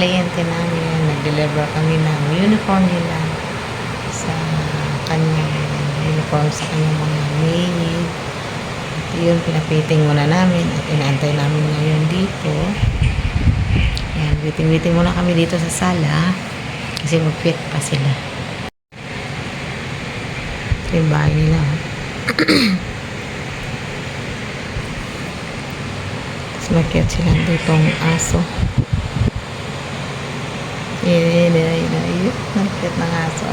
kliyente namin. Nag-deliver kami ng uniform nila sa kanyang uniform sa kanyang mga maid. At yun, pinapiting muna namin at inaantay namin ngayon dito. Yan, waiting-waiting muna kami dito sa sala kasi mag-fit pa sila. Ito yung bahay nila. oh. Tapos makiat sila ditong aso. Yun, yun, yun, yun. Makiat ng aso.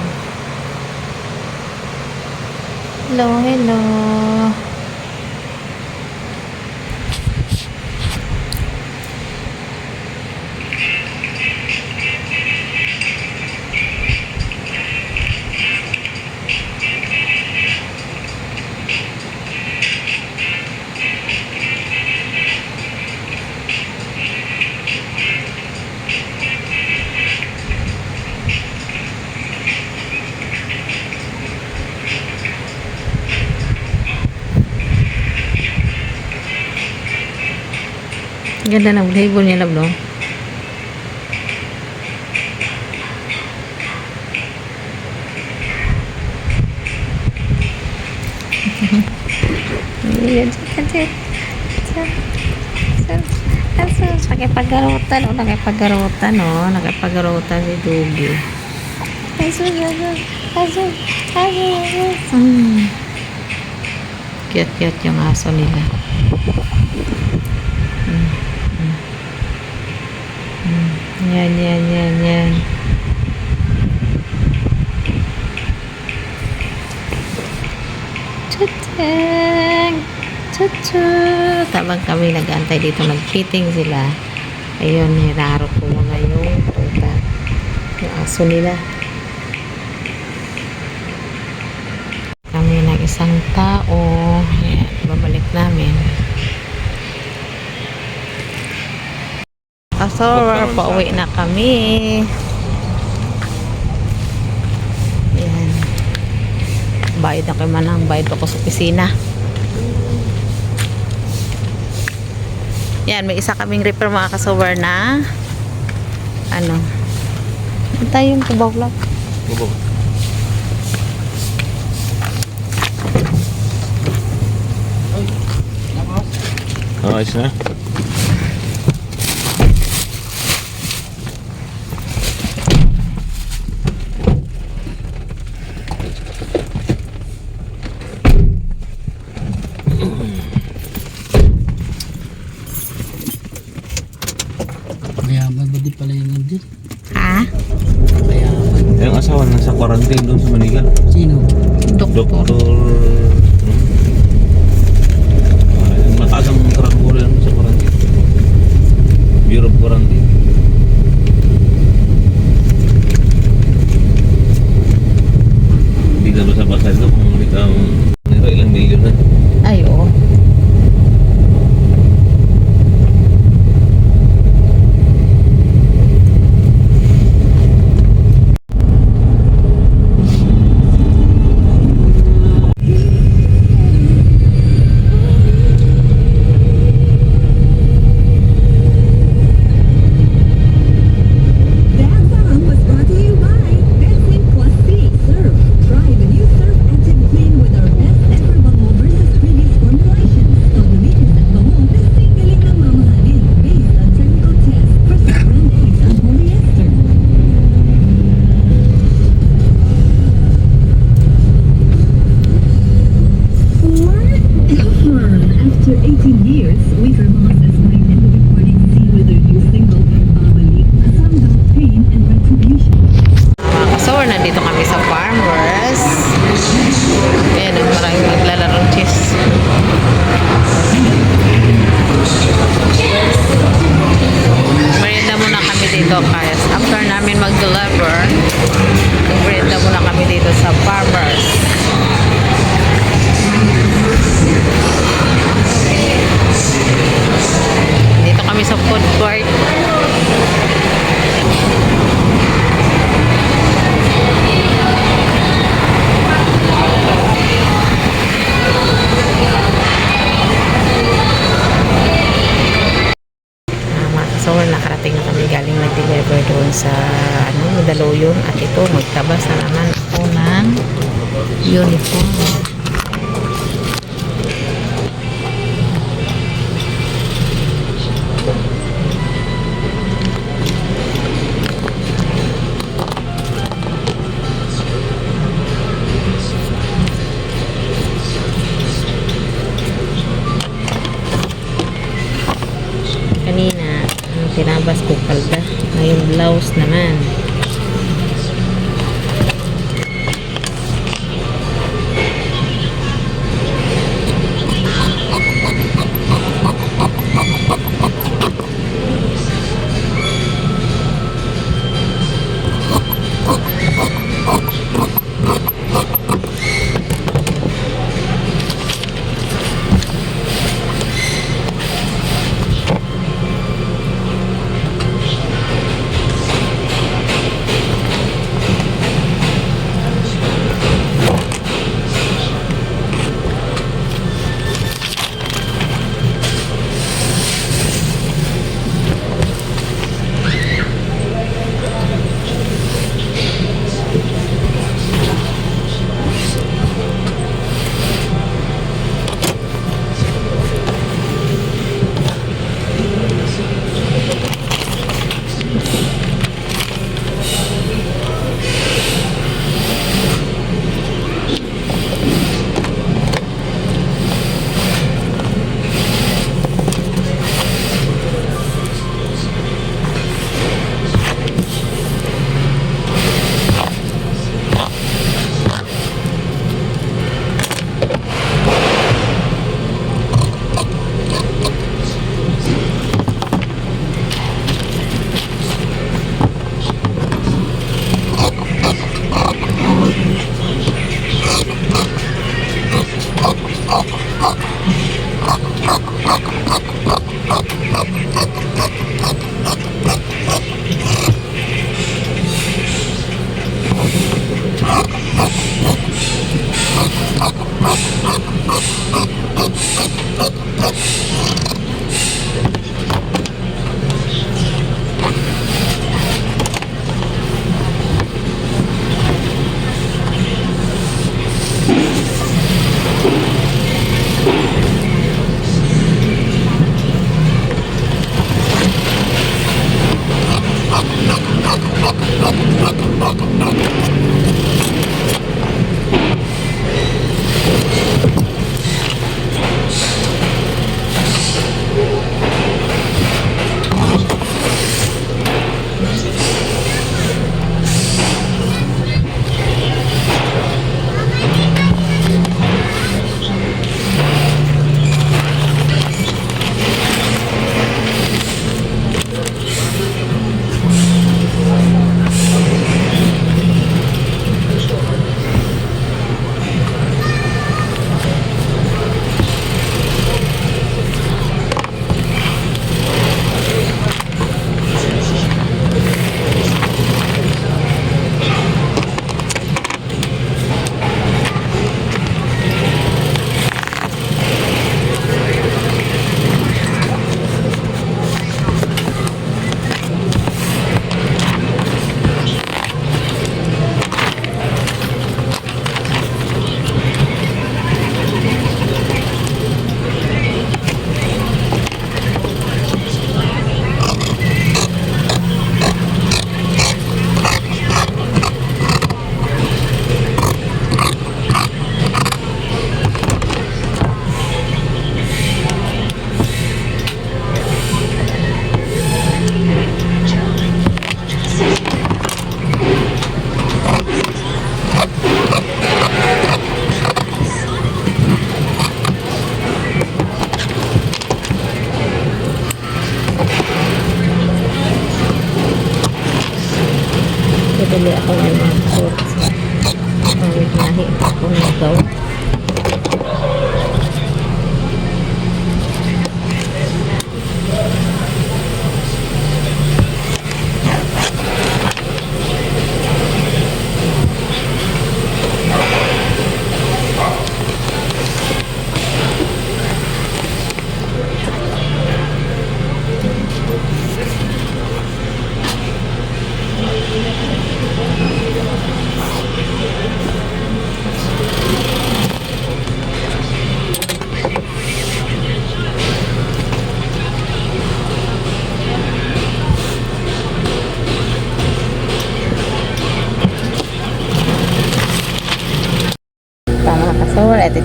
Hello, hello. Ganda ng label niya, love, no? Ayan, kasi, sa, sa, sa, sa, nakipagarutan, o, nakipagarutan, o, nakipagarutan si Dugi. Ay, sus, sus, sus, sus, sus, Hmm. Cute-cute yung aso nila. Yan, yan, yan, yan. Tuteng! Tutu! Tabang kami nag-antay dito, nag-fitting sila. Ayun, hiraro ko muna yung tuta. Yung aso nila. Kami ng isang tao. Ayan, babalik namin. Kasor, pauwi na kami. Ayan. Bayad na kayo manang. Bayad ako sa opisina. Yan, may isa kaming repair mga kasower na ano ano tayong tubaw lang Bubog. Ayos na. Pala yung nandun? ha? Mayaman. Yung asawa nasa quarantine doon sa Manila. Sino? doktor Doktor. Hmm. Mataas ang trabaho yan sa quarantine. Bureau of Quarantine. Hindi ka basa-basa ito kung hindi 18 years, we've tinabas ko palda. Ngayon blouse naman.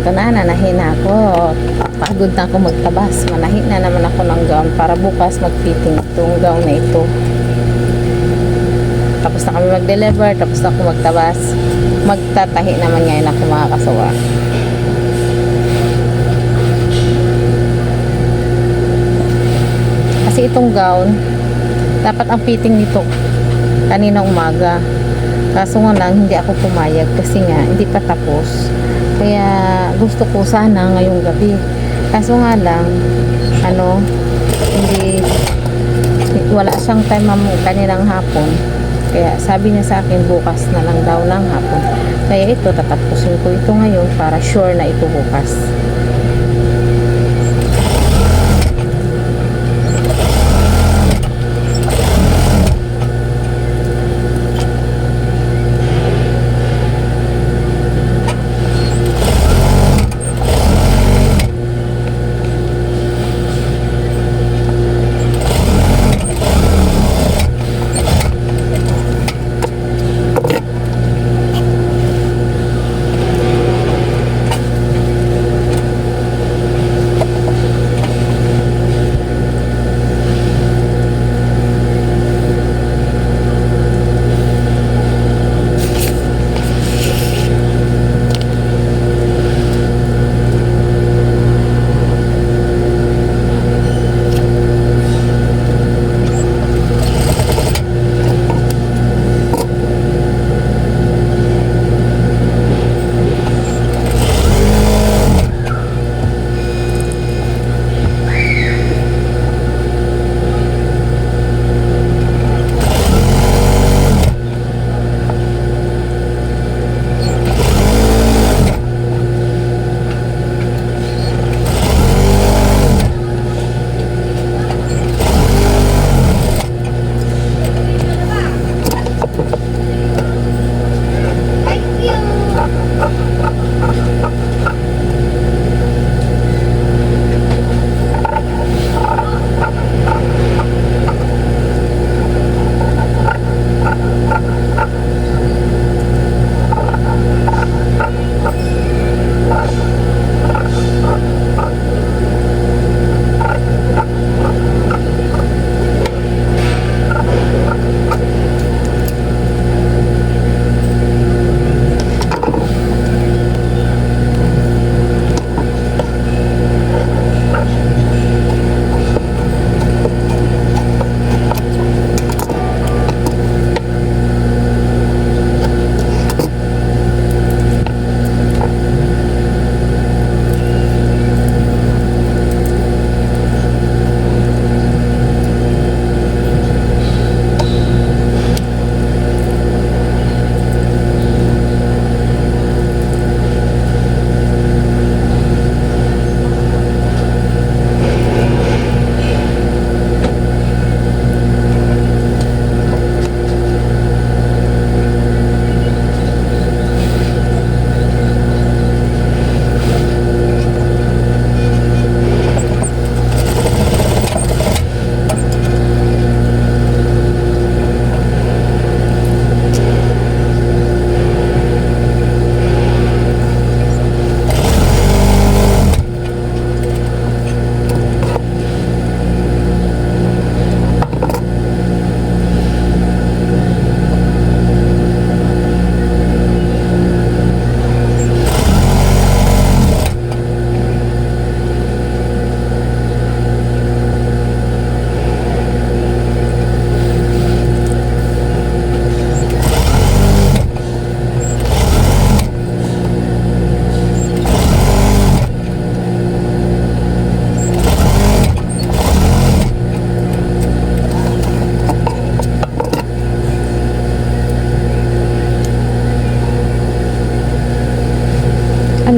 At ito na, nanahin na ako. Pagod na ako magtabas. Manahin na naman ako ng gown para bukas mag-fitting itong gown na ito. Tapos na kami mag-deliver, tapos na ako magtabas. Magtatahi naman ngayon ako mga kasawa. Kasi itong gown, dapat ang fitting nito kanina umaga. Kaso nga lang, hindi ako pumayag kasi nga, hindi pa tapos. Kaya gusto ko sana ngayong gabi. Kaso nga lang, ano, hindi, wala siyang time mam kaninang hapon. Kaya sabi niya sa akin, bukas na lang daw ng hapon. Kaya ito, tatapusin ko ito ngayon para sure na ito bukas.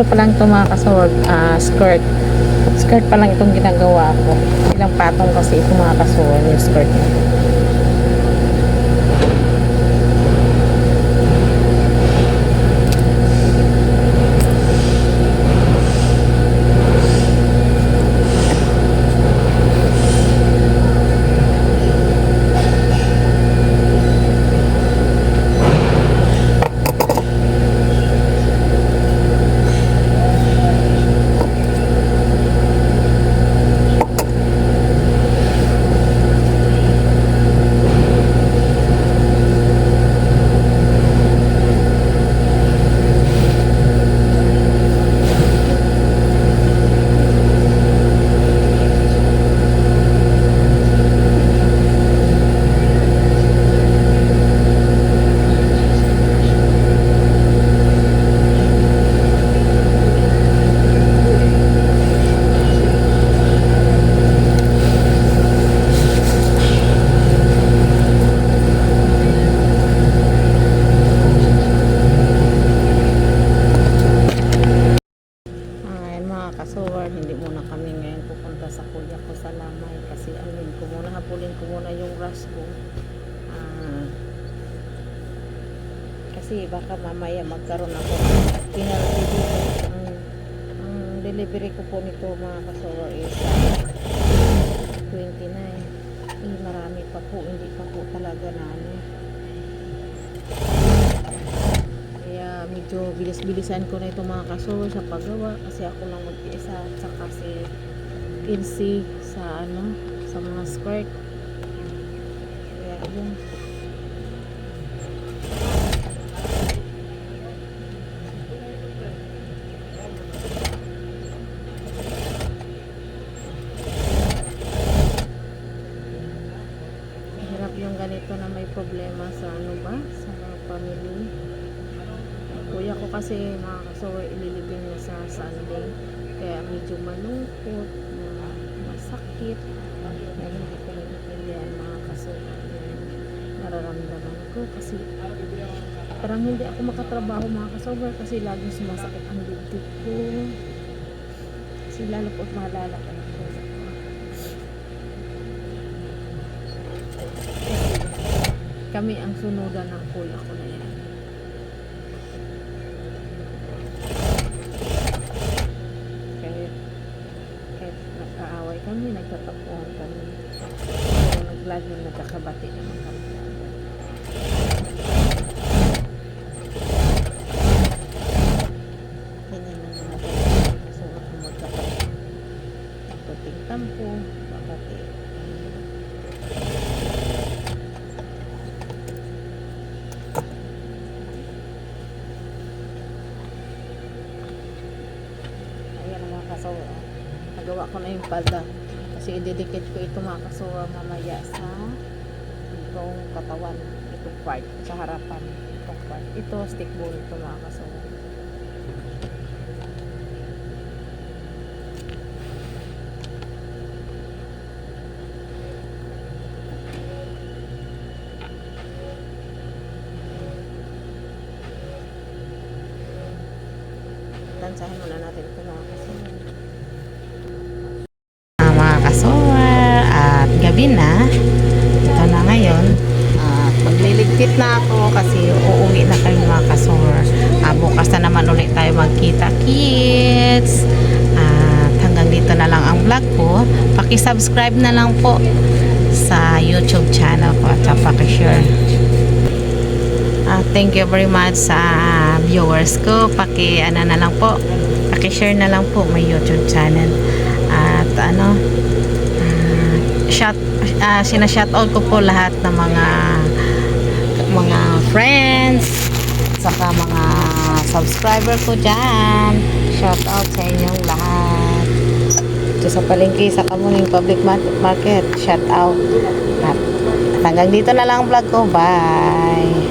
Ano pa lang ito mga kasawag, ah, skirt. Skirt pa lang itong ginagawa ko. Ilang patong kasi ito mga kasawag yung skirt. kasi baka mamaya magkaroon ako penalty dito. Ang, ang delivery ko po nito mga kasower is ah, 29. Eh, marami pa po, hindi pa po talaga na ano. Kaya medyo bilis-bilisan ko na ito mga kasower sa paggawa kasi ako lang mag-isa at saka si sa ano, sa mga skirt. Kaya yun. Hirap yung ganito na may problema sa ano ba? Sa mga family. Ang Kuya ko kasi kasower ililibing niya sa Sunday. Kaya medyo malungkot, na masakit. Kaya hindi ko maintindihan mga yung nararamdaman ko kasi parang hindi ako makatrabaho mga kasower kasi laging sumasakit ang dibdib ko. Kasi lalo po kuya ko. kami ang sunudan ng kuya ko na yan. Kami, nagtatapuan kami. Pero naglaging nagkakabati naman kami. Ganyan lang naman tayo. So, kung magkakabati. Puting tampo, babati. Ayan ang mga kasawa. Nagawa ko na yung palda. Kasi idedicate ko ito mga kasawa mamaya sa itong katawan. Itong part. Sa harapan. Itong part. Ito stick ball ito mga kasawa. Tansahin muna natin ito mga kasawa. Gabi na. Ito na ngayon. At magliligpit na ako kasi uuwi na kayo mga kasawar Ah, bukas na naman ulit tayo magkita kids. At hanggang dito na lang ang vlog ko. Pakisubscribe na lang po sa youtube channel ko at pakishare. Ah, thank you very much sa viewers ko. Paki ano na lang po. Paki-share na lang po my YouTube channel. At ano? ah, shout ah, sina-shout out ko po lahat ng mga mga friends saka mga subscriber ko diyan. Shout out sa inyong lahat. Ito sa palengke sa Kamuning Public Mar- Market. Shout out. At hanggang dito na lang ang vlog ko. Bye.